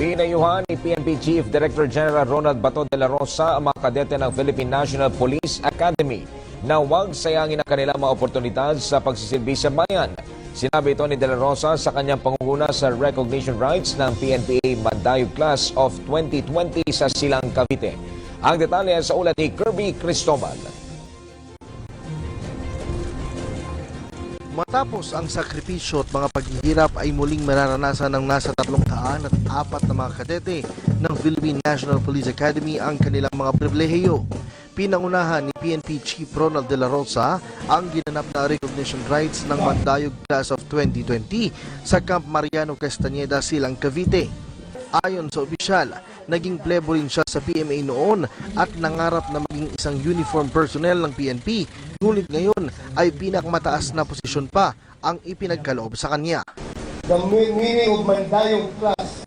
Pinayuhan ni PNP Chief Director General Ronald Bato de la Rosa ang mga kadete ng Philippine National Police Academy na huwag sayangin ang kanilang mga oportunidad sa pagsisilbi sa bayan. Sinabi ito ni De La Rosa sa kanyang pangunguna sa recognition rights ng PNPA Mandayog Class of 2020 sa Silang Cavite. Ang detalye sa ulat ni Kirby Cristobal. Matapos ang sakripisyo at mga paghihirap ay muling mararanasan ng nasa tatlong daan at apat na mga kadete ng Philippine National Police Academy ang kanilang mga pribilehiyo. Pinangunahan ni PNP Chief Ronald De La Rosa ang ginanap na recognition rights ng Mandayog Class of 2020 sa Camp Mariano Castañeda, Silang Cavite. Ayon sa opisyal, naging plebo rin siya sa PMA noon at nangarap na maging isang uniform personnel ng PNP, ngunit ngayon ay pinakmataas na posisyon pa ang ipinagkaloob sa kanya. The meaning of Mandayong class,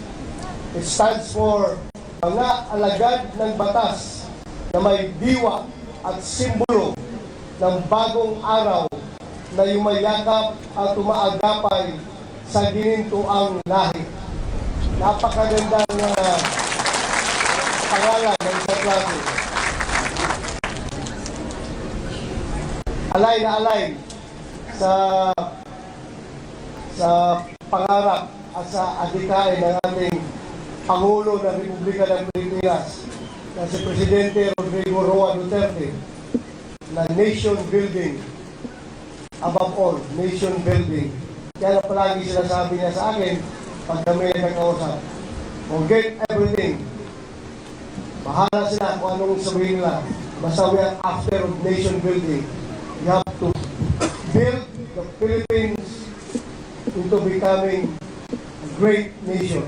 it stands for mga alagad ng batas na may diwa at simbolo ng bagong araw na yumayakap at umaagapay sa ginintuang lahi. Napakagandang uh, pangalan ng isang Alay na alay sa sa pangarap at sa adikain ng ating Pangulo ng Republika ng Pilipinas na si Presidente Rodrigo Roa Duterte na nation building above all, nation building. Kaya na palagi sinasabi niya sa akin pag kami nagkakausap, forget everything. Bahala sila kung anong sabihin nila. Basta we are after nation building. You have to build the Philippines into becoming a great nation.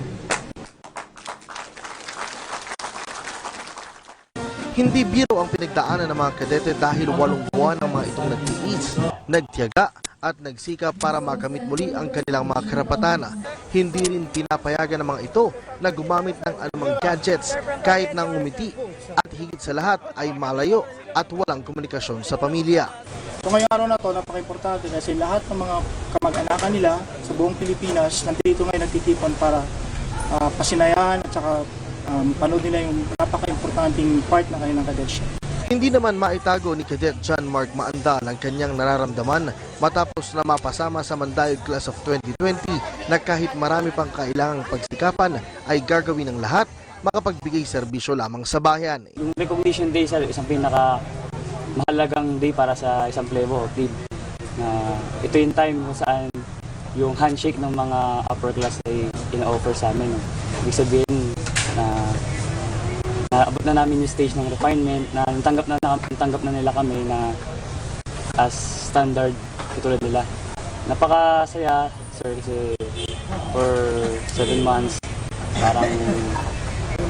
Hindi biro ang pinagdaanan ng mga kadete dahil walong buwan ang mga itong nagtiis, nagtiyaga at nagsikap para makamit muli ang kanilang mga karapatan. Hindi rin pinapayagan ng mga ito na gumamit ng anumang gadgets kahit nang umiti at higit sa lahat ay malayo at walang komunikasyon sa pamilya. So ngayong araw na to, napaka-importante kasi lahat ng mga kamag-anakan nila sa buong Pilipinas nandito ngayon nagtitipon para ah, pasinayahan at saka um, panood nila yung napaka-importanting part ng kanilang cadetship. Hindi naman maitago ni Cadet John Mark Maandal ang kanyang nararamdaman matapos na mapasama sa Mandayog Class of 2020 na kahit marami pang kailangang pagsikapan ay gagawin ng lahat makapagbigay serbisyo lamang sa bayan. Yung recognition day sa isang pinaka mahalagang day para sa isang plebo o team. Na ito yung time kung saan yung handshake ng mga upper class ay ina-offer sa amin. No? Ibig sabihin na naabot na namin yung stage ng refinement na natanggap na, natanggap na nila kami na as standard katulad nila. Napakasaya, sir, kasi for seven months, parang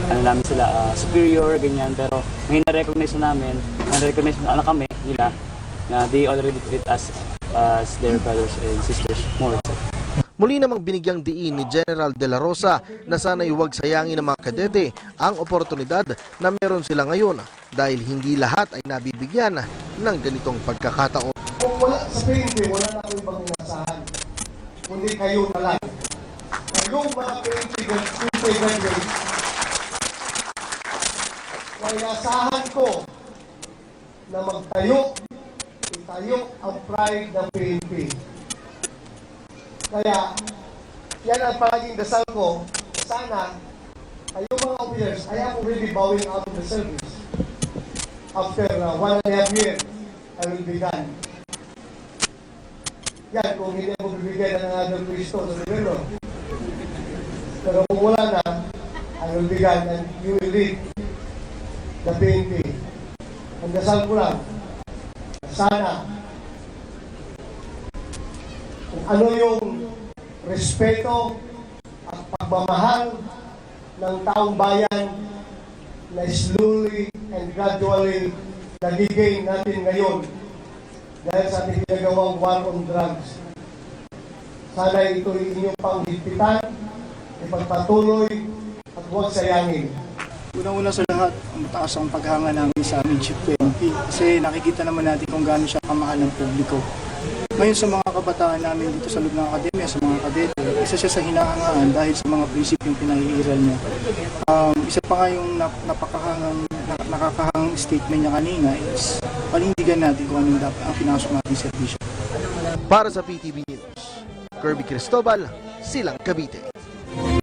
ano namin sila, ah, superior, ganyan. Pero ngayon na-recognize na namin, na-recognize na anak kami nila, na they already treat us as their brothers and sisters more. Muli namang binigyang diin ni General De La Rosa na sana'y huwag sayangin ng mga kadete ang oportunidad na meron sila ngayon dahil hindi lahat ay nabibigyan ng ganitong pagkakataon. Kung wala sa PNP, wala na akong ibang inasahan. Kundi kayo na lang. Kayong mga PNP graduates, na inasahan ko na magtayo, itayo ang pride ng PNP. Kaya, yan ang palaging dasal ko. Sana, kayong mga officers, I am already bowing out of the service. After uh, one and a half years, I will be done. Yan, kung hindi ako bibigyan ng other Kristo sa gobyerno. Pero kung wala na, I will be done and you will lead the PNP. Ang dasal ko lang, sana, kung ano yung respeto at pagmamahal ng taong bayan na slowly and gradually nagiging natin ngayon dahil sa ating ginagawang war on drugs. Sana ito inyong panghigpitan, ipagpatuloy at huwag sayangin. Unang-una sa lahat, ang mataas ang paghanga namin sa aming Chief PNP kasi nakikita naman natin kung gaano siya kamahal ng publiko. Ngayon sa mga kabataan namin dito sa loob ng akademya, sa mga kadete, isa siya sa hinahangaan dahil sa mga prinsipyong pinahihiral niya. Um, isa pa nga yung nap- napakahangang, na- nakakahangang statement niya kanina is panindigan natin kung anong dapat ang pinasok natin servisyo. Para sa PTV News, Kirby Cristobal, Silang Cavite.